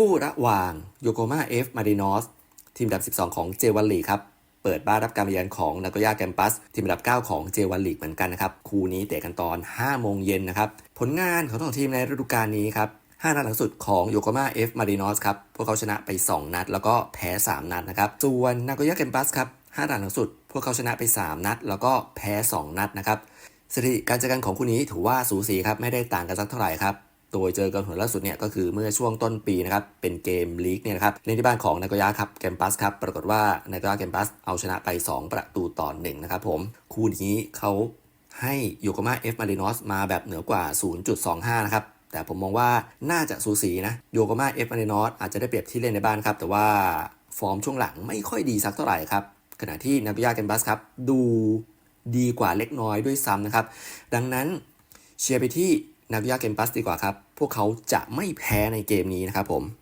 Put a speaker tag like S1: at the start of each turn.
S1: คู่ระหว่างโยโกมาเอฟมารินอสทีมอันดับ 12 ของเจวันลีครับ เปิดบ้านรับการมาเยือนของนากย่าแกมปัส ทีมอันดับ 9 ของเจวันลีเหมือนกันนะครับ คู่นี้เตะกันตอน 5 โมงเย็นนะครับ ผลงานของทั้งทีมในฤดูกาลนี้ครับ5นัดหลังสุดของโยโกมาเอฟมารินอสครับ พวกเขาชนะไป 2 นัด แล้วก็แพ้ 3 นัดนะครับ ส่วนนากย่าแกมปัสครับ5นัดหลังสุด พวกเขาชนะไป 3 นัด แล้วก็แพ้ 2 นัดนะครับสถิติการเจอกันของคู่นี้ถือว่าสูสีครับไม่ได้ต่างกันสักเท่าไหร่ครับ โดยเจอกันหนล่าสุดเนี่ยก็คือเมื่อช่วงต้นปีนะครับเป็นเกมลีกเนี่ยนะครับเล่นที่บ้านของนากยะครับเกมปัสครับปรากฏว่านากยะเกมปัสเอาชนะไป 2 ประตูต่อ1นะครับผมคู่นี้เขาให้โยโกมาเอฟมารินอสมาแบบเหนือกว่า 0.25 นะครับแต่ผมมองว่าน่าจะสูสีนะโยโกมาเอฟมารินอสอาจจะได้เปรียบที่เล่นในบ้านครับแต่ว่าฟอร์มช่วงหลังไม่ค่อยดีสักเท่าไหร่ครับขณะที่นากยะเกมปัสครับดูดีกว่าเล็กน้อยด้วยซ้ำนะครับดังนั้นเชียร์ไปที่ นากุย่าเกมปัสดีกว่าครับ พวกเขาจะไม่แพ้ในเกมนี้นะครับผม